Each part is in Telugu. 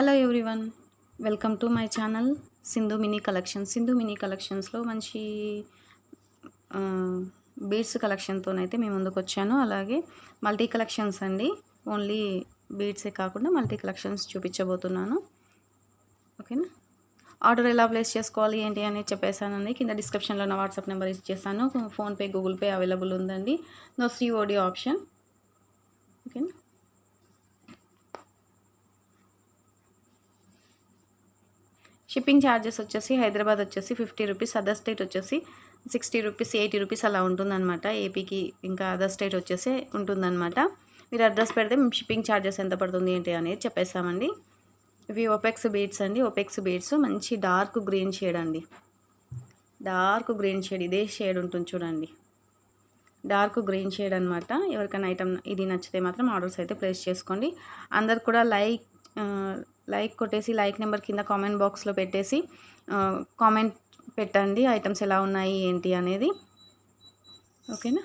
Hello everyone welcome to my channel Sindhu mini collections Sindhu mini కలెక్షన్స్లో మంచి బీడ్స్ కలెక్షన్తోనైతే మేము ముందుకు వచ్చాను. అలాగే మల్టీ కలెక్షన్స్ అండి. ఓన్లీ బీడ్సే కాకుండా మల్టీ కలెక్షన్స్ చూపించబోతున్నాను. ఓకేనా ఆర్డర్ ఎలా ప్లేస్ చేసుకోవాలి ఏంటి అని చెప్పేసానండి కింద డిస్క్రిప్షన్లో నా వాట్సాప్ నెంబర్ ఇచ్చేసాను ఫోన్పే గూగుల్ పే అవైలబుల్ ఉందండి. నో సిఓడి ఆప్షన్ ఓకేనా షిప్పింగ్ ఛార్జెస్ వచ్చేసి హైదరాబాద్ వచ్చేసి ఫిఫ్టీ రూపీస్ అదర్ స్టేట్ వచ్చేసి సిక్స్టీ రూపీస్ ఎయిటీ రూపీస్ అలా ఉంటుందన్నమాట. ఏపీకి ఇంకా అదర్ స్టేట్ వచ్చేసి ఉంటుందన్నమాట. మీరు అడ్రస్ పెడితే మేము షిప్పింగ్ ఛార్జెస్ ఎంత పడుతుంది ఏంటి అనేది చెప్పేస్తామండి. ఇవి ఒపెక్స్ బీడ్స్ అండి. ఒపెక్స్ బీడ్స్ మంచి డార్క్ గ్రీన్ షేడ్ అండి. డార్క్ గ్రీన్ షేడ్ ఇదే షేడ్ ఉంటుంది చూడండి. డార్క్ గ్రీన్ షేడ్ అనమాట ఎవరికైనా ఐటమ్ ఇది నచ్చితే మాత్రం ఆర్డర్స్ అయితే ప్లేస్ చేసుకోండి. అందరు కూడా లైక్ లైక్ కొట్టేసి లైక్ నెంబర్ కింద కామెంట్ బాక్స్లో పెట్టేసి కామెంట్ పెట్టండి ఐటమ్స్ ఎలా ఉన్నాయి ఏంటి అనేది. ఓకేనా?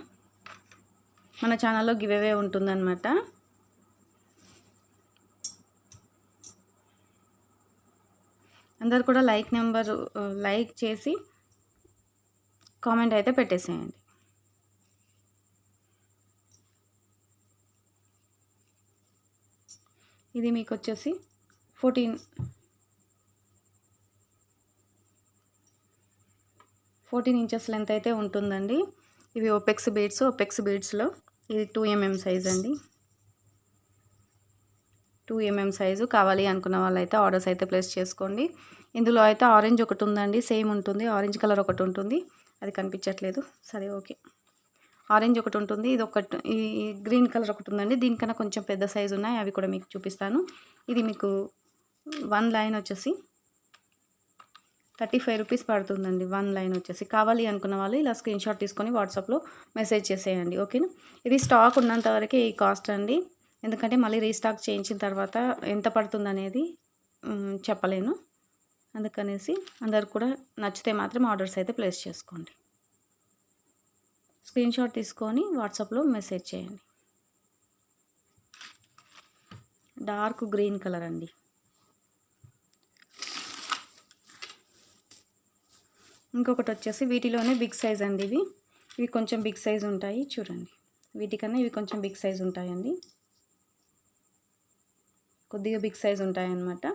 మన ఛానల్లో గివ్ అవే ఉంటుందన్నమాట. అందరు కూడా లైక్ నెంబర్ లైక్ చేసి కామెంట్ అయితే పెట్టేసేయండి. ఇది మీకు వచ్చేసి ఫోర్టీన్. ఫోర్టీన్ ఇంచెస్ లెంత్ అయితే ఉంటుందండి. ఇవి ఒపెక్స్ బీడ్స్ ఒపెక్స్ బీడ్స్లో. ఇది టూ ఎంఎం సైజ్ అండి. టూ ఎంఎం సైజు కావాలి అనుకున్న వాళ్ళైతే ఆర్డర్స్ అయితే ప్లేస్ చేసుకోండి. ఇందులో అయితే ఆరెంజ్ ఒకటి ఉందండి సేమ్ ఉంటుంది. ఆరెంజ్ కలర్ ఒకటి ఉంటుంది. అది కనిపించట్లేదు. సరే ఓకే. ఆరెంజ్ ఒకటి ఉంటుంది. ఇది ఒకటి ఈ గ్రీన్ కలర్ ఒకటి ఉందండి. దీనికన్నా కొంచెం పెద్ద సైజు ఉన్నాయి. అవి కూడా మీకు చూపిస్తాను. ఇది మీకు వన్ లైన్ వచ్చేసి థర్టీ ఫైవ్ రూపీస్ పడుతుందండి వన్ లైన్ వచ్చేసి. కావాలి అనుకున్న వాళ్ళు ఇలా స్క్రీన్ షాట్ తీసుకొని వాట్సాప్లో మెసేజ్ చేసేయండి ఓకేనా? ఇది స్టాక్ ఉన్నంత వరకే ఈ కాస్ట్ అండి. ఎందుకంటే మళ్ళీ రీస్టాక్ చేయించిన తర్వాత ఎంత పడుతుంది అనేది చెప్పలేను. అందుకనేసి అందరు కూడా నచ్చితే మాత్రం ఆర్డర్స్ అయితే ప్లేస్ చేసుకోండి. స్క్రీన్ షాట్ తీసుకొని వాట్సాప్లో మెసేజ్ చేయండి. డార్క్ గ్రీన్ కలర్ అండి. ఇంకొకటి వచ్చేసి వీటిలోనే బిగ్ సైజ్ అండి ఇవి. ఇవి కొంచెం బిగ్ సైజ్ ఉంటాయి. చూడండి. వీటికన్నా ఇవి కొంచెం బిగ్ సైజ్ ఉంటాయండి. కొద్దిగా బిగ్ సైజ్ ఉంటాయన్నమాట.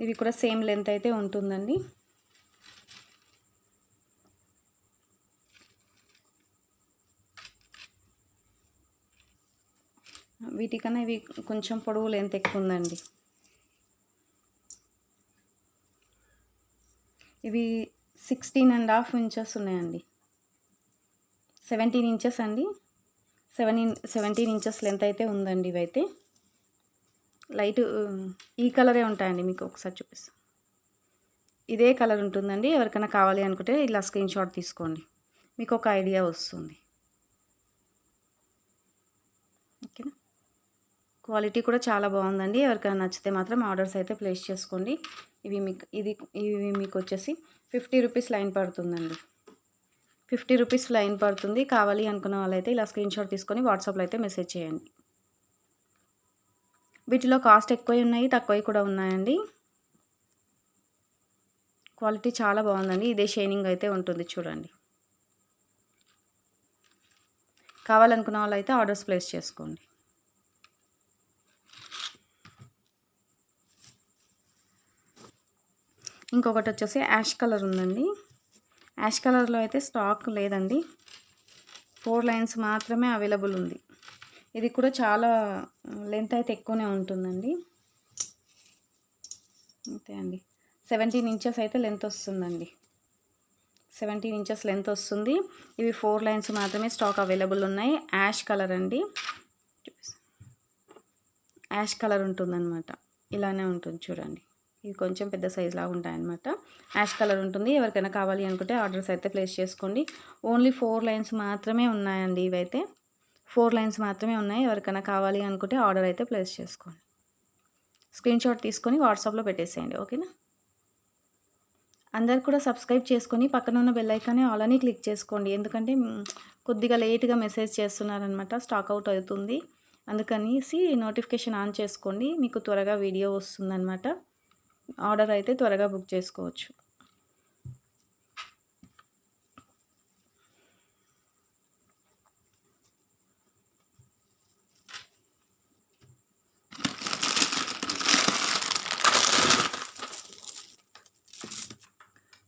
ఇవి కూడా సేమ్ లెంత్ అయితే ఉంటుందండి. వీటికన్నా ఇవి కొంచెం పొడవు లెంత్ ఎక్కువ ఉందండి ఇవి సిక్స్టీన్ అండ్ హాఫ్ ఇంచెస్ ఉన్నాయండి. సెవెంటీన్ ఇంచెస్ అండి. సెవెన్ సెవెంటీన్ ఇంచెస్ లెంత్ అయితే ఉందండి ఇవైతే. లైట్ um, ఈ కలరే ఉంటాయండి మీకు ఒకసారి చూపిస్తాను ఇదే కలర్ ఉంటుందండి. ఎవరికైనా కావాలి అనుకుంటే ఇలా స్క్రీన్ షాట్ తీసుకోండి. మీకు ఒక ఐడియా వస్తుంది. ఓకేనా క్వాలిటీ కూడా చాలా బాగుందండి. ఎవరికైనా నచ్చితే మాత్రం ఆర్డర్స్ అయితే ప్లేస్ చేసుకోండి. ఇవి మీకు ఇది ఇవి మీకు వచ్చేసి ఫిఫ్టీ రూపీస్ లైన్ పడుతుందండి. ఫిఫ్టీ రూపీస్ లైన్ పడుతుంది. కావాలి అనుకున్న వాళ్ళైతే ఇలా స్క్రీన్ షాట్ తీసుకొని వాట్సాప్లో అయితే మెసేజ్ చేయండి. వీటిలో కాస్ట్ ఎక్కువ ఉన్నాయి తక్కువ కూడా ఉన్నాయండి. క్వాలిటీ చాలా బాగుందండి. ఇదే షైనింగ్ అయితే ఉంటుంది చూడండి. కావాలనుకున్న వాళ్ళు అయితే ఆర్డర్స్ ప్లేస్ చేసుకోండి. ఇంకొకటి వచ్చేసి యాష్ కలర్ ఉందండి. యాష్ కలర్లో అయితే స్టాక్ లేదండి. ఫోర్ లైన్స్ మాత్రమే అవైలబుల్ ఉంది. ఇది కూడా చాలా లెంత్ అయితే ఎక్కువనే ఉంటుందండి. అంతే అండి. సెవెంటీన్ ఇంచెస్ అయితే లెంత్ వస్తుందండి. సెవెంటీన్ ఇంచెస్ లెంత్ వస్తుంది. ఇవి ఫోర్ లైన్స్ మాత్రమే స్టాక్ అవైలబుల్ ఉన్నాయి. యాష్ కలర్ అండి. యాష్ కలర్ ఉంటుందన్నమాట. ఇలానే ఉంటుంది చూడండి. ఇవి కొంచెం పెద్ద సైజ్ లాగా ఉంటాయన్నమాట. యాష్ కలర్ ఉంటుంది. ఎవరికైనా కావాలి అనుకుంటే ఆర్డర్స్ అయితే ప్లేస్ చేసుకోండి. ఓన్లీ ఫోర్ లైన్స్ మాత్రమే ఉన్నాయండి ఇవైతే. ఫోర్ లైన్స్ మాత్రమే ఉన్నాయి. ఎవరికైనా కావాలి అనుకుంటే ఆర్డర్ అయితే ప్లేస్ చేసుకోండి. స్క్రీన్ షాట్ తీసుకొని వాట్సాప్లో పెట్టేసేయండి. ఓకేనా? అందరు కూడా సబ్స్క్రైబ్ చేసుకొని పక్కన ఉన్న బెల్ ఐకానే ఆల్ అని క్లిక్ చేసుకోండి. ఎందుకంటే కొద్దిగా లేట్గా మెసేజ్ చేస్తున్నారనమాట స్టాక్ అవుట్ అవుతుంది. అందుకనేసి నోటిఫికేషన్ ఆన్ చేసుకోండి. మీకు త్వరగా వీడియో వస్తుందన్నమాట. ఆర్డర్ అయితే త్వరగా బుక్ చేసుకోవచ్చు.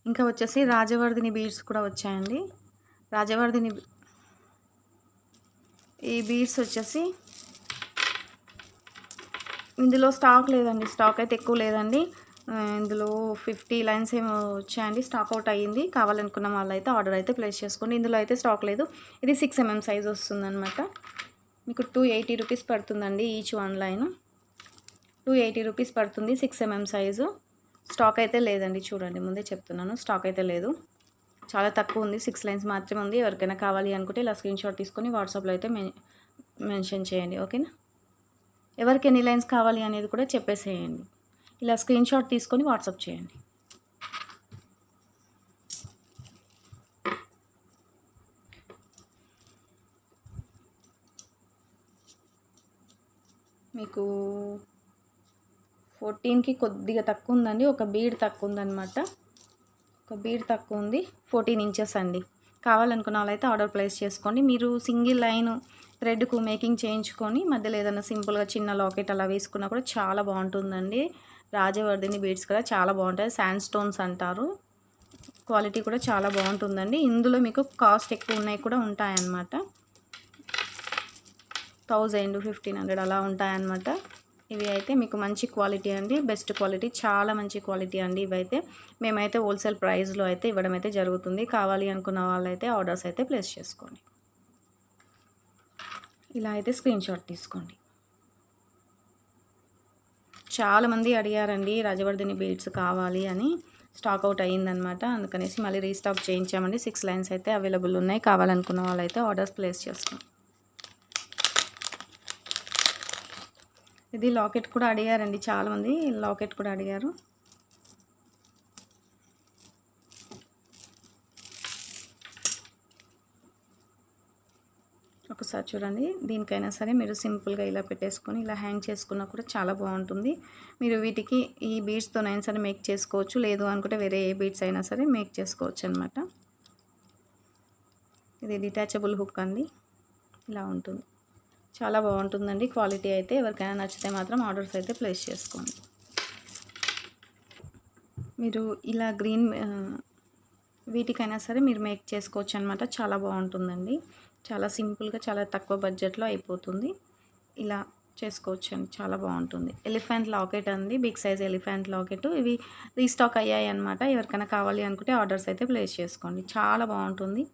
ఇంకా వచ్చేసి రాజవర్ధిని బీడ్స్ కూడా వచ్చాయండి. రాజవర్ధిని ఈ బీడ్స్ వచ్చేసి ఇందులో స్టాక్ లేదండి. స్టాక్ అయితే ఎక్కువ లేదండి. ఇందులో ఫిఫ్టీ లైన్స్ ఏమో వచ్చాయండి. స్టాక్ అవుట్ అయ్యింది. కావాలనుకున్న వాళ్ళు అయితే ఆర్డర్ అయితే ప్లేస్ చేసుకోండి. ఇందులో అయితే స్టాక్ లేదు. ఇది సిక్స్ ఎంఎం సైజ్ వస్తుందన్నమాట. మీకు టూ ఎయిటీ రూపీస్ పడుతుందండి each one line. Two eighty rupees పడుతుంది సిక్స్ ఎంఎం సైజు. స్టాక్ అయితే లేదండి. చూడండి ముందే చెప్తున్నాను. స్టాక్ అయితే లేదు. చాలా తక్కువ ఉంది. సిక్స్ లైన్స్ మాత్రమే ఉంది. ఎవరికైనా కావాలి అనుకుంటే ఇలా స్క్రీన్ షాట్ తీసుకొని వాట్సాప్లో అయితే మెన్షన్ చేయండి. ఓకేనా? ఎవరికి ఎన్ని లైన్స్ కావాలి అనేది కూడా చెప్పేసేయండి. ఇలా స్క్రీన్ షాట్ తీసుకొని వాట్సాప్ చేయండి. మీకు ఫోర్టీన్కి కొద్దిగా తక్కువ ఉందండి ఒక బీడ్ తక్కువ ఉందన్నమాట ఒక బీడ్ తక్కువ ఉంది ఫోర్టీన్ ఇంచెస్ అండి. కావాలనుకున్న వాళ్ళైతే ఆర్డర్ ప్లేస్ చేసుకోండి. మీరు సింగిల్ లైన్ థ్రెడ్కు మేకింగ్ చేయించుకొని మధ్యలో ఏదైనా సింపుల్గా చిన్న లాకెట్ అలా వేసుకున్నా కూడా చాలా బాగుంటుందండి. రాజవర్ధిని బీడ్స్ కూడా చాలా బాగుంటాయి. శాండ్ స్టోన్స్ అంటారు. క్వాలిటీ కూడా చాలా బాగుంటుందండి. ఇందులో మీకు కాస్ట్ ఎక్కువ ఉన్నాయి కూడా ఉంటాయన్నమాట. థౌజండ్ ఫిఫ్టీన్ హండ్రెడ్ అలా ఉంటాయన్నమాట. ఇవి అయితే మీకు మంచి క్వాలిటీ అండి. బెస్ట్ క్వాలిటీ చాలా మంచి క్వాలిటీ అండి ఇవైతే. మేమైతే హోల్సేల్ ప్రైస్లో అయితే ఇవ్వడం అయితే జరుగుతుంది. కావాలి అనుకున్న వాళ్ళైతే ఆర్డర్స్ అయితే ప్లేస్ చేసుకోండి. ఇలా అయితే స్క్రీన్ షాట్ తీసుకోండి. చాలామంది అడిగారండి రాజవర్ధిని బీడ్స్ కావాలి అని. స్టాక్ అవుట్ అయ్యిందనమాట. అందుకనేసి మళ్ళీ రీస్టాక్ చేయించామండి. సిక్స్ లైన్స్ అయితే అవైలబుల్ ఉన్నాయి. కావాలనుకున్న వాళ్ళైతే ఆర్డర్స్ ప్లేస్ చేస్తాం ఇది లాకెట్ కూడా అడిగారండి చాలామంది. లాకెట్ కూడా అడిగారు. ఒకసారి చూడండి. దీనికైనా సరే మీరు సింపుల్గా ఇలా పెట్టేసుకొని ఇలా హ్యాంగ్ చేసుకున్నా కూడా చాలా బాగుంటుంది. మీరు వీటికి ఈ బీడ్స్తోనైనా సరే మేక్ చేసుకోవచ్చు. లేదు అనుకుంటే వేరే ఏ బీడ్స్ అయినా సరే మేక్ చేసుకోవచ్చు అనమాట ఇది డిటాచబుల్ హుక్ అండి. ఇలా ఉంటుంది. చాలా బాగుంటుందండి. క్వాలిటీ అయితే ఎవరికైనా నచ్చితే మాత్రం ఆర్డర్స్ అయితే ప్లేస్ చేసుకోండి. మీరు ఇలా గ్రీన్ వీటికైనా సరే మీరు మేక్ చేసుకోవచ్చు అనమాట చాలా బాగుంటుందండి. చాలా సింపుల్గా చాలా తక్కువ బడ్జెట్లో అయిపోతుంది. ఇలా చేసుకోవచ్చండి. చాలా బాగుంటుంది. ఎలిఫెంట్ లాకెట్ అండి. Big size elephant locket. ఇవి రీస్టాక్ అయ్యాయి అనమాట ఎవరికైనా కావాలి అనుకుంటే ఆర్డర్స్ అయితే ప్లేస్ చేసుకోండి. చాలా బాగుంటుంది.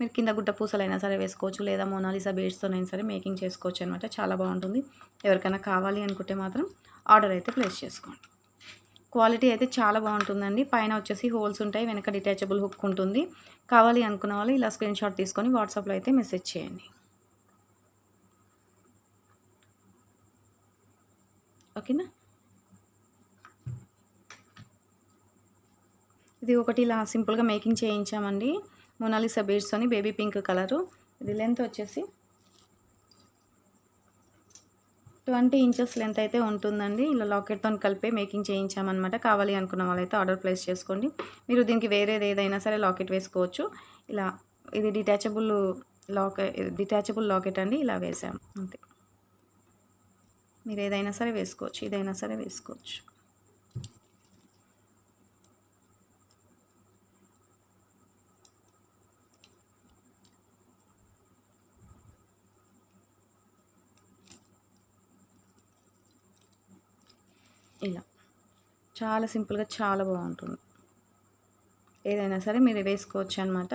మీరు కింద గుట్ట పూసలైనా సరే వేసుకోవచ్చు లేదా మోనాలిసా బేడ్స్తోనైనా సరే మేకింగ్ చేసుకోవచ్చు అనమాట చాలా బాగుంటుంది. ఎవరికైనా కావాలి అనుకుంటే మాత్రం ఆర్డర్ అయితే ప్లేస్ చేసుకోండి. క్వాలిటీ అయితే చాలా బాగుంటుందండి. పైన వచ్చేసి హోల్స్ ఉంటాయి వెనక డిటాచబుల్ హుక్ ఉంటుంది. కావాలి అనుకున్న వాళ్ళు ఇలా స్క్రీన్ షాట్ తీసుకొని వాట్సాప్లో అయితే మెసేజ్ చేయండి. ఓకేనా? ఇది ఒకటి ఇలా సింపుల్గా మేకింగ్ చేయించామండి. మొనాలిసా బీడ్స్తోని బేబీ పింక్ కలరు. ఇది లెంత్ వచ్చేసి ట్వంటీ ఇంచెస్ లెంత్ అయితే ఉంటుందండి. ఇలా లాకెట్తో కలిపి మేకింగ్ చేయించామన్నమాట. కావాలి అనుకున్న వాళ్ళైతే ఆర్డర్ ప్లేస్ చేసుకోండి. మీరు దీనికి వేరేది ఏదైనా సరే లాకెట్ వేసుకోవచ్చు. ఇలా ఇది డిటాచబుల్ లాకెట్ డిటాచబుల్ లాకెట్ అండి. ఇలా వేసాము అంతే. మీరు ఏదైనా సరే వేసుకోవచ్చు. ఇదైనా సరే వేసుకోవచ్చు. ఇలా. చాలా సింపుల్గా చాలా బాగుంటుంది. ఏదైనా సరే మీరు వేసుకోవచ్చు అనమాట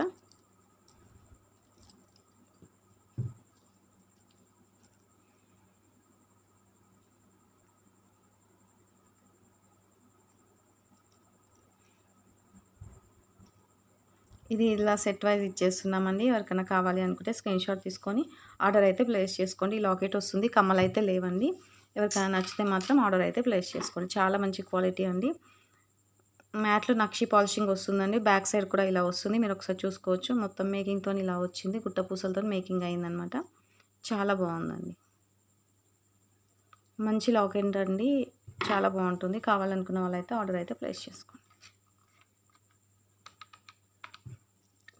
ఇది ఇలా సెట్ వైజ్ ఇచ్చేస్తున్నామండి. ఎవరికైనా కావాలి అనుకుంటే స్క్రీన్ షాట్ తీసుకొని ఆర్డర్ అయితే ప్లేస్ చేసుకోండి. లాకెట్ వస్తుంది. కమ్మలు అయితే లేవండి. ఎవరికైనా నచ్చితే మాత్రం ఆర్డర్ అయితే ప్లేస్ చేసుకోండి. చాలా మంచి క్వాలిటీ అండి. మ్యాట్లో నక్షి పాలిషింగ్ వస్తుందండి. బ్యాక్ సైడ్ కూడా ఇలా వస్తుంది. మీరు ఒకసారి చూసుకోవచ్చు. మొత్తం మేకింగ్తో ఇలా వచ్చింది. గుట్ట పూసలతో మేకింగ్ అయిందనమాట. చాలా బాగుందండి. మంచి లాకెట్ అండి చాలా బాగుంటుంది. కావాలనుకున్న వాళ్ళైతే ఆర్డర్ అయితే ప్లేస్ చేసుకోండి.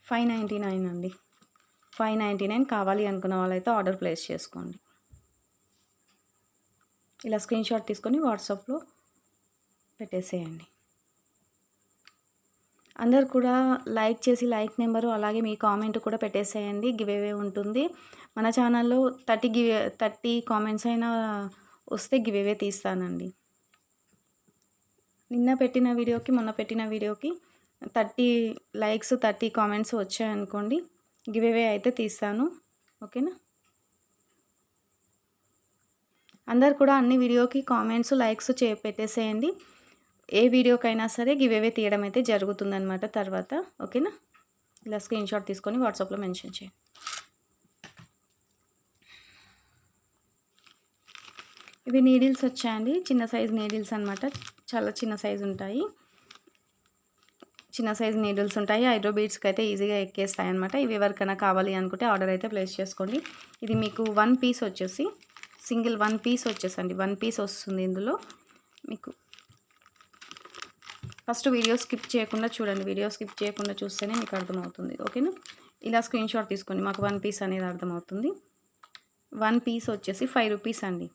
ఫైవ్ నైంటీ నైన్ అండి. ఫైవ్ నైంటీ నైన్ కావాలి అనుకున్న వాళ్ళైతే ఆర్డర్ ప్లేస్ చేసుకోండి. ఇలా స్క్రీన్ షాట్ తీసుకొని వాట్సాప్లో పెట్టేసేయండి. అందరు కూడా లైక్ చేసి లైక్ నెంబరు అలాగే మీ కామెంట్ కూడా పెట్టేసేయండి. గివేవే ఉంటుంది. మన ఛానల్లో థర్టీ గివే థర్టీ కామెంట్స్ అయినా వస్తే గివేవే తీస్తానండి. నిన్న పెట్టిన వీడియోకి మొన్న పెట్టిన వీడియోకి థర్టీ లైక్స్ థర్టీ కామెంట్స్ వచ్చాయనుకోండి. గివేవే అయితే తీస్తాను. ఓకేనా అందరు కూడా అన్ని వీడియోకి కామెంట్స్ లైక్స్ చే పెట్టేసేయండి ఏ వీడియోకైనా సరే గివేవే తీయడం అయితే జరుగుతుందనమాట తర్వాత. ఓకేనా? ఇలా స్క్రీన్ షాట్ తీసుకొని వాట్సాప్లో మెన్షన్ చేయండి. ఇవి నీడిల్స్ వచ్చాయండి. చిన్న సైజ్ నీడిల్స్ అనమాట చాలా చిన్న సైజు ఉంటాయి. చిన్న సైజ్ నీడిల్స్ ఉంటాయి. ఐబ్రో బీడ్స్కి అయితే ఈజీగా ఎక్కేస్తాయి అనమాట ఇవి ఎవరికైనా కావాలి అనుకుంటే ఆర్డర్ అయితే ప్లేస్ చేసుకోండి. ఇది మీకు వన్ పీస్ వచ్చేసి సింగిల్ వన్ పీస్ వచ్చేసండి. వన్ పీస్ వస్తుంది ఇందులో. మీకు ఫస్ట్ వీడియో స్కిప్ చేయకుండా చూడండి. వీడియో స్కిప్ చేయకుండా చూస్తేనే మీకు అర్థమవుతుంది. ఓకేనా? ఇలా స్క్రీన్ షాట్ తీసుకోండి. మాకు వన్ పీస్ అనేది అర్థమవుతుంది. వన్ పీస్ వచ్చేసి ఫైవ్ రూపీస్ అండి.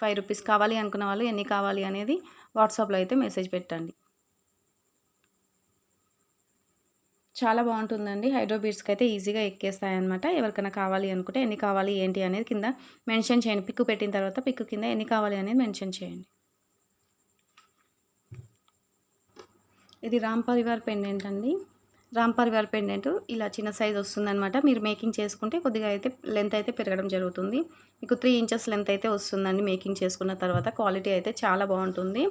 ఫైవ్ రూపీస్ కావాలి అనుకున్న వాళ్ళు ఎన్ని కావాలి అనేది వాట్సాప్లో అయితే మెసేజ్ పెట్టండి. చాలా బాగుంటుందండి. హైడ్రో బీడ్స్కి అయితే ఈజీగా ఎక్కేస్తాయి అనమాట ఎవరికైనా కావాలి అనుకుంటే ఎన్ని కావాలి ఏంటి అనేది కింద మెన్షన్ చేయండి. పిక్కు పెట్టిన తర్వాత పిక్కు కింద ఎన్ని కావాలి అనేది మెన్షన్ చేయండి. ఇది రామ్ పరివార్ పెండెంట్ అండి రామ్ పరివార్ పెండెంట్ ఇలా చిన్న సైజ్ వస్తుందనమాట మీరు మేకింగ్ చేసుకుంటే కొద్దిగా అయితే లెంత్ అయితే పెరగడం జరుగుతుంది. మీకు త్రీ ఇంచెస్ లెంత్ అయితే వస్తుందండి మేకింగ్ చేసుకున్న తర్వాత. క్వాలిటీ అయితే చాలా బాగుంటుంది.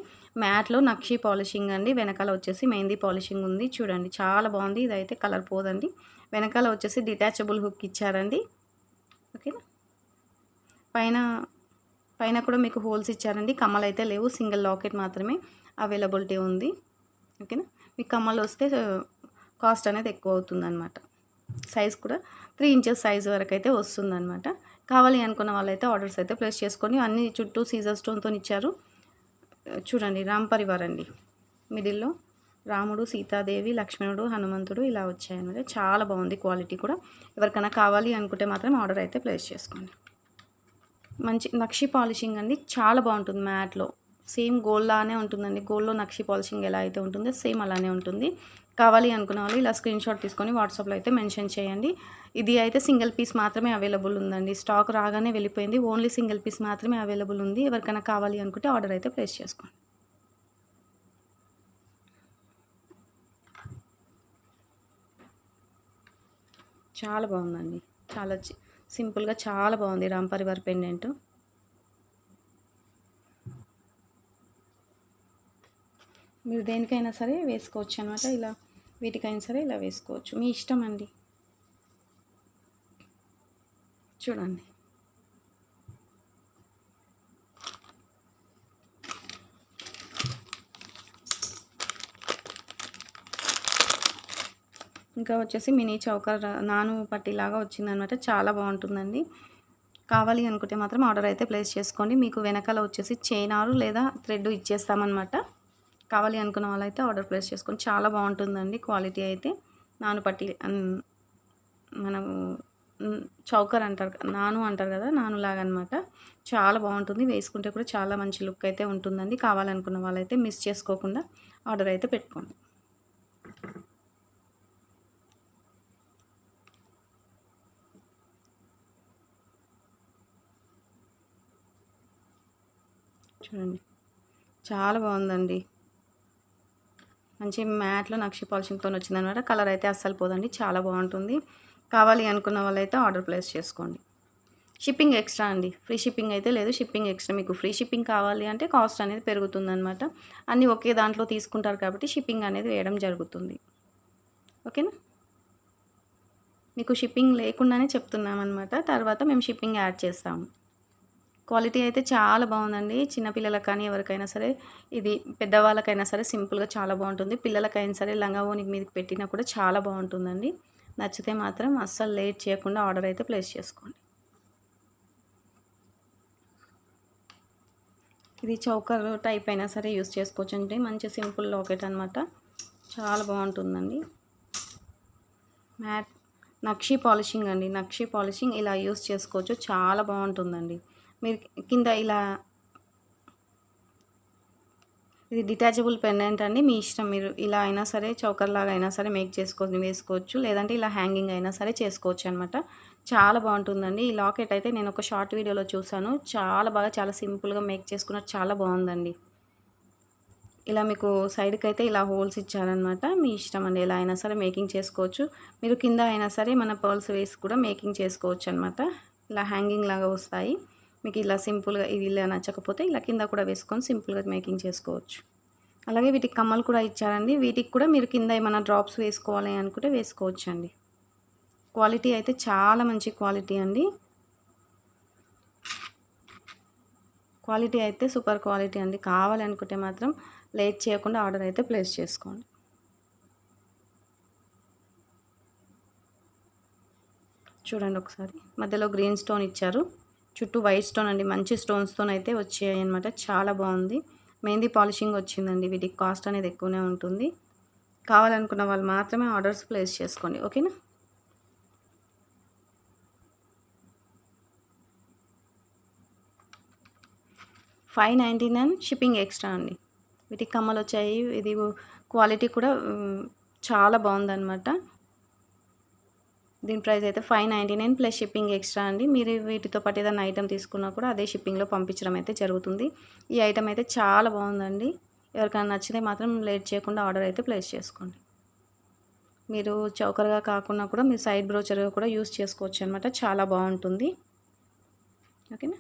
మ్యాట్లో నక్షి పాలిషింగ్ అండి. వెనకాల వచ్చేసి మెహందీ పాలిషింగ్ ఉంది. చూడండి చాలా బాగుంది. ఇదైతే కలర్ పోదండి. వెనకాల వచ్చేసి డిటాచబుల్ హుక్ ఇచ్చారండి. ఓకేనా పైన పైన కూడా మీకు హోల్స్ ఇచ్చారండి. కమ్మలు అయితే లేవు. సింగిల్ లాకెట్ మాత్రమే అవైలబిలిటీ ఉంది. ఓకేనా మీకు కమ్మలు వస్తే కాస్ట్ అనేది ఎక్కువ అవుతుందన్నమాట. సైజ్ కూడా త్రీ ఇంచెస్ సైజ్ వరకు అయితే వస్తుందన్నమాట. కావాలి అనుకున్న వాళ్ళైతే ఆర్డర్స్ అయితే ప్లేస్ చేసుకొని అన్ని చుట్టూ సీజర్ స్టోన్తో ఇచ్చారు. చూడండి రామ్ పరివార్ అండి మిడిల్లో రాముడు సీతాదేవి లక్ష్మణుడు హనుమంతుడు ఇలా వచ్చాయన్నమాట. చాలా బాగుంది క్వాలిటీ కూడా. ఎవరికైనా కావాలి అనుకుంటే మాత్రం ఆర్డర్ అయితే ప్లేస్ చేసుకోండి. మంచి నక్షి పాలిషింగ్ అండి. చాలా బాగుంటుంది మ్యాట్లో. సేమ్ గోల్డ్ లానే ఉంటుందండి. గోల్డ్లో నక్షి పాలిషింగ్ ఎలా అయితే ఉంటుందో సేమ్ అలానే ఉంటుంది. కావాలి అనుకున్న వాళ్ళు ఇలా స్క్రీన్ షాట్ తీసుకొని వాట్సాప్లో అయితే మెన్షన్ చేయండి. ఇది అయితే సింగిల్ పీస్ మాత్రమే అవైలబుల్ ఉందండి. స్టాక్ రాగానే వెళ్ళిపోయింది. ఓన్లీ సింగిల్ పీస్ మాత్రమే అవైలబుల్ ఉంది. ఎవరికైనా కావాలి అనుకుంటే ఆర్డర్ అయితే ప్లేస్ చేసుకోండి. చాలా బాగుందండి. చాలా సింపుల్గా చాలా బాగుంది. రామ్ పరివార్ పెండెంట్ మీరు దేనికైనా సరే వేసుకోవచ్చు అనమాట ఇలా. వీటికైనా సరే ఇలా వేసుకోవచ్చు. మీ ఇష్టం అండి. చూడండి. ఇంకా వచ్చేసి మినీ చౌకర్ నాను పట్టిలాగా వచ్చిందనమాట చాలా బాగుంటుందండి. కావాలి అనుకుంటే మాత్రం ఆర్డర్ అయితే ప్లేస్ చేసుకోండి. మీకు వెనకాల వచ్చేసి చైనారు లేదా థ్రెడ్ ఇచ్చేస్తామన్నమాట. కావాలి అనుకున్న వాళ్ళైతే ఆర్డర్ ప్లేస్ చేసుకొని చాలా బాగుంటుందండి క్వాలిటీ అయితే. నాను పట్టి మనము చౌకర్ అంటారు నాను అంటారు కదా నాను లాగా అనమాట చాలా బాగుంటుంది వేసుకుంటే కూడా చాలా మంచి లుక్ అయితే ఉంటుందండి. కావాలనుకున్న వాళ్ళైతే మిస్ చేసుకోకుండా ఆర్డర్ అయితే పెట్టుకోండి. చూడండి. చాలా బాగుందండి. మంచి మ్యాట్లో నక్షి పాలిషింగ్తో వచ్చిందనమాట. కలర్ అయితే అస్సలు పోదండి. చాలా బాగుంటుంది. కావాలి అనుకున్న వాళ్ళైతే ఆర్డర్ ప్లేస్ చేసుకోండి. షిప్పింగ్ ఎక్స్ట్రా అండి. ఫ్రీ షిప్పింగ్ అయితే లేదు. షిప్పింగ్ ఎక్స్ట్రా మీకు ఫ్రీ షిప్పింగ్ కావాలి అంటే కాస్ట్ అనేది పెరుగుతుందనమాట. అన్నీ ఒకే దాంట్లో తీసుకుంటారు కాబట్టి షిప్పింగ్ అనేది వేయడం జరుగుతుంది. ఓకేనా? మీకు షిప్పింగ్ లేకుండానే చెప్తున్నామన్నమాట తర్వాత మేము షిప్పింగ్ యాడ్ చేస్తాము. క్వాలిటీ అయితే చాలా బాగుందండి. చిన్నపిల్లలకు కానీ ఎవరికైనా సరే ఇది పెద్దవాళ్ళకైనా సరే సింపుల్గా చాలా బాగుంటుంది. పిల్లలకైనా సరే లంగా ఓనికి మీదకి పెట్టినా కూడా చాలా బాగుంటుందండి. నచ్చితే మాత్రం అస్సలు లేట్ చేయకుండా ఆర్డర్ అయితే ప్లేస్ చేసుకోండి. ఇది చౌకర్ టైప్ అయినా సరే యూస్ చేసుకోవచ్చు అంటే మంచి సింపుల్ లాకెట్ అనమాట చాలా బాగుంటుందండి. మ్యాట్ నక్షి పాలిషింగ్ అండి. నక్షి పాలిషింగ్ ఇలా యూస్ చేసుకోవచ్చు. చాలా బాగుంటుందండి. మీరు కింద ఇలా ఇది డిటాచబుల్ పెండెంట్ అండి మీ ఇష్టం. మీరు ఇలా అయినా సరే చౌకర్లాగా అయినా సరే మేక్ చేసుకొని వేసుకోవచ్చు. లేదంటే ఇలా హ్యాంగింగ్ అయినా సరే చేసుకోవచ్చు అనమాట చాలా బాగుంటుందండి. ఈ లాకెట్ అయితే నేను ఒక షార్ట్ వీడియోలో చూశాను. చాలా బాగా చాలా సింపుల్గా మేక్ చేసుకున్నట్టు చాలా బాగుందండి. ఇలా మీకు సైడ్కి అయితే ఇలా హోల్స్ ఇచ్చారనమాట మీ ఇష్టం అండి. ఎలా అయినా సరే మేకింగ్ చేసుకోవచ్చు. మీరు కింద అయినా సరే మన పర్ల్స్ వేసి కూడా మేకింగ్ చేసుకోవచ్చు అనమాట ఇలా హ్యాంగింగ్ లాగా వస్తాయి. మీకు ఇలా సింపుల్గా ఇది ఇలా నచ్చకపోతే ఇలా కింద కూడా వేసుకొని సింపుల్గా మేకింగ్ చేసుకోవచ్చు. అలాగే వీటికి కమ్మలు కూడా ఇచ్చారండి. వీటికి కూడా మీరు కింద ఏమైనా డ్రాప్స్ వేసుకోవాలి అనుకుంటే వేసుకోవచ్చు అండి క్వాలిటీ అయితే చాలా మంచి క్వాలిటీ అండి. క్వాలిటీ అయితే సూపర్ క్వాలిటీ అండి. కావాలనుకుంటే మాత్రం లేట్ చేయకుండా ఆర్డర్ అయితే ప్లేస్ చేసుకోండి. చూడండి ఒకసారి. మధ్యలో గ్రీన్ స్టోన్ ఇచ్చారు. చుట్టూ వైట్ స్టోన్ అండి మంచి స్టోన్స్తో అయితే వచ్చాయి అనమాట చాలా బాగుంది. మెహందీ పాలిషింగ్ వచ్చిందండి వీటికి కాస్ట్ అనేది ఎక్కువనే ఉంటుంది. కావాలనుకున్న వాళ్ళు మాత్రమే ఆర్డర్స్ ప్లేస్ చేసుకోండి ఓకేనా five ninety nine shipping extra అండి. వీటికి కమ్మలు వచ్చాయి ఇది క్వాలిటీ కూడా చాలా బాగుందన్నమాట. దీని ప్రైస్ అయితే five ninety nine plus shipping extra అండి. మీరు వీటితో పాటు ఏదైనా ఐటమ్ తీసుకున్నా కూడా అదే షిప్పింగ్లో పంపించడం అయితే జరుగుతుంది. ఈ ఐటమ్ అయితే చాలా బాగుందండి. ఎవరికైనా నచ్చితే మాత్రం లేట్ చేయకుండా ఆర్డర్ అయితే ప్లేస్ చేసుకోండి. మీరు చౌకర్గా కాకుండా కూడా మీరు సైడ్ బ్రోచర్గా కూడా యూస్ చేసుకోవచ్చు అనమాట చాలా బాగుంటుంది. ఓకేనా?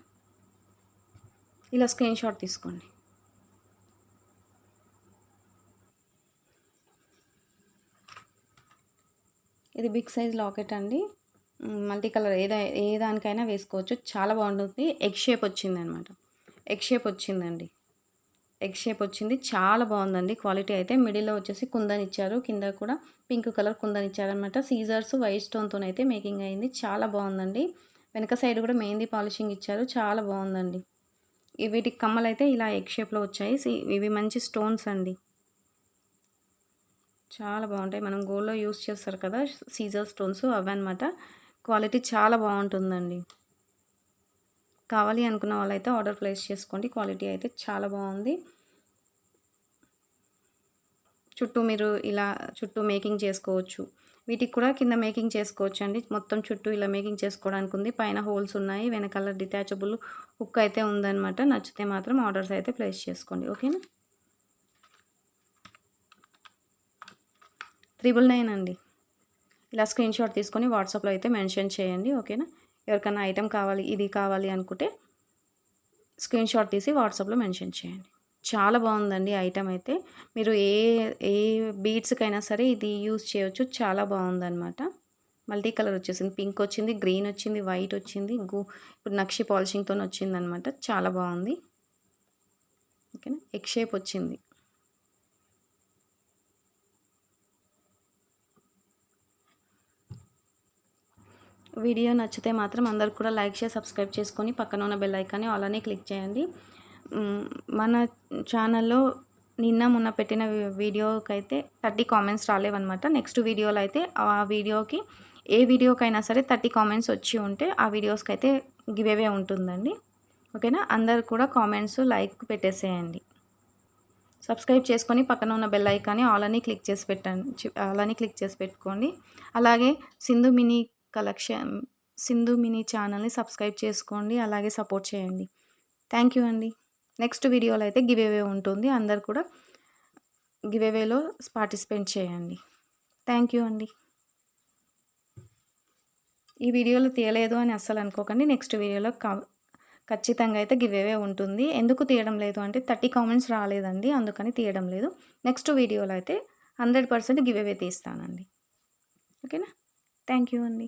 ఇలా స్క్రీన్ షాట్ తీసుకోండి. ఇది బిగ్ సైజ్ లాకెట్ అండి. మల్టీ కలర్ ఏదో ఏ దానికైనా వేసుకోవచ్చు. చాలా బాగుంటుంది. ఎగ్ షేప్ వచ్చింది అనమాట ఎగ్ షేప్ వచ్చిందండి. ఎగ్ షేప్ వచ్చింది. చాలా బాగుందండి. క్వాలిటీ అయితే మిడిల్లో వచ్చేసి కుందన్ ఇచ్చారు. కింద కూడా పింక్ కలర్ కుందన్ ఇచ్చారనమాట. సీజర్స్ వైట్ స్టోన్తో అయితే మేకింగ్ అయింది. చాలా బాగుందండి. వెనక సైడ్ కూడా మెహందీ పాలిషింగ్ ఇచ్చారు. చాలా బాగుందండి. వీటికి కమ్మలు అయితే ఇలా ఎగ్ షేప్లో వచ్చాయి. ఇవి మంచి స్టోన్స్ అండి. చాలా బాగుంటాయి. మనం గోల్డ్లో యూస్ చేస్తారు కదా సీజర్ స్టోన్స్ అవన్నమాట క్వాలిటీ చాలా బాగుంటుందండి. కావాలి అనుకున్న వాళ్ళైతే ఆర్డర్ ప్లేస్ చేసుకోండి. క్వాలిటీ అయితే చాలా బాగుంది. చుట్టూ మీరు ఇలా చుట్టూ మేకింగ్ చేసుకోవచ్చు. వీటికి కూడా కింద మేకింగ్ చేసుకోవచ్చు అండి మొత్తం చుట్టూ ఇలా మేకింగ్ చేసుకోవడానికి ఉంది. పైన హోల్స్ ఉన్నాయి. వెనకాల డిటాచబుల్ హుక్ అయితే ఉందన్నమాట. నచ్చితే మాత్రం ఆర్డర్స్ అయితే ప్లేస్ చేసుకోండి. ఓకేనా? త్రిబుల్ నైన్ అండి. ఇలా స్క్రీన్ షాట్ తీసుకొని వాట్సాప్లో అయితే మెన్షన్ చేయండి ఓకేనా? ఎవరికైనా ఐటెం కావాలి ఇది కావాలి అనుకుంటే స్క్రీన్ షాట్ తీసి వాట్సాప్లో మెన్షన్ చేయండి. చాలా బాగుందండి ఐటెం అయితే. మీరు ఏ ఏ బీడ్స్కైనా సరే ఇది యూజ్ చేయొచ్చు చాలా బాగుందన్నమాట. మల్టీ కలర్ వచ్చేసింది. పింక్ వచ్చింది గ్రీన్ వచ్చింది వైట్ వచ్చింది గు ఇప్పుడు నక్షి పాలిషింగ్తో వచ్చింది అనమాట చాలా బాగుంది. ఓకేనా? ఎగ్ షేప్ వచ్చింది. వీడియో నచ్చితే మాత్రం అందరు కూడా లైక్ చేసి సబ్స్క్రైబ్ చేసుకొని పక్కన ఉన్న బెల్ ఐకాన్ని అలానే క్లిక్ చేయండి. మన ఛానల్లో నిన్న మొన్న పెట్టిన వీడియోకి అయితే థర్టీ కామెంట్స్ రాలేవన్నమాట. నెక్స్ట్ వీడియోలో అయితే ఆ వీడియోకి ఏ వీడియోకైనా సరే థర్టీ కామెంట్స్ వచ్చి ఉంటే ఆ వీడియోస్కి అయితే గివేవే ఉంటుందండి. ఓకేనా? అందరు కూడా కామెంట్స్ లైక్ పెట్టేసేయండి. సబ్స్క్రైబ్ చేసుకొని పక్కన ఉన్న బెల్ ఐకాన్ని ఆల్ అని క్లిక్ చేసి పెట్టండి అలాని క్లిక్ చేసి పెట్టుకోండి. అలాగే Sindhu mini collection Sindhu mini ఛానల్ని సబ్స్క్రైబ్ చేసుకోండి అలాగే సపోర్ట్ చేయండి. థ్యాంక్ యూ అండి. నెక్స్ట్ వీడియోలో అయితే గివేవే ఉంటుంది. అందరు కూడా గివేవేలో పార్టిసిపేట్ చేయండి. థ్యాంక్ యూ అండి. ఈ వీడియోలో తీయలేదు అని అస్సలు అనుకోకండి. నెక్స్ట్ వీడియోలో ఖచ్చితంగా అయితే గివేవే ఉంటుంది. ఎందుకు తీయడం లేదు అంటే థర్టీ కామెంట్స్ రాలేదండి. అందుకని తీయడం లేదు. నెక్స్ట్ వీడియోలో అయితే హండ్రెడ్ పర్సెంట్ గివేవే తీస్తానండి. ఓకేనా? థ్యాంక్ యూ అండి.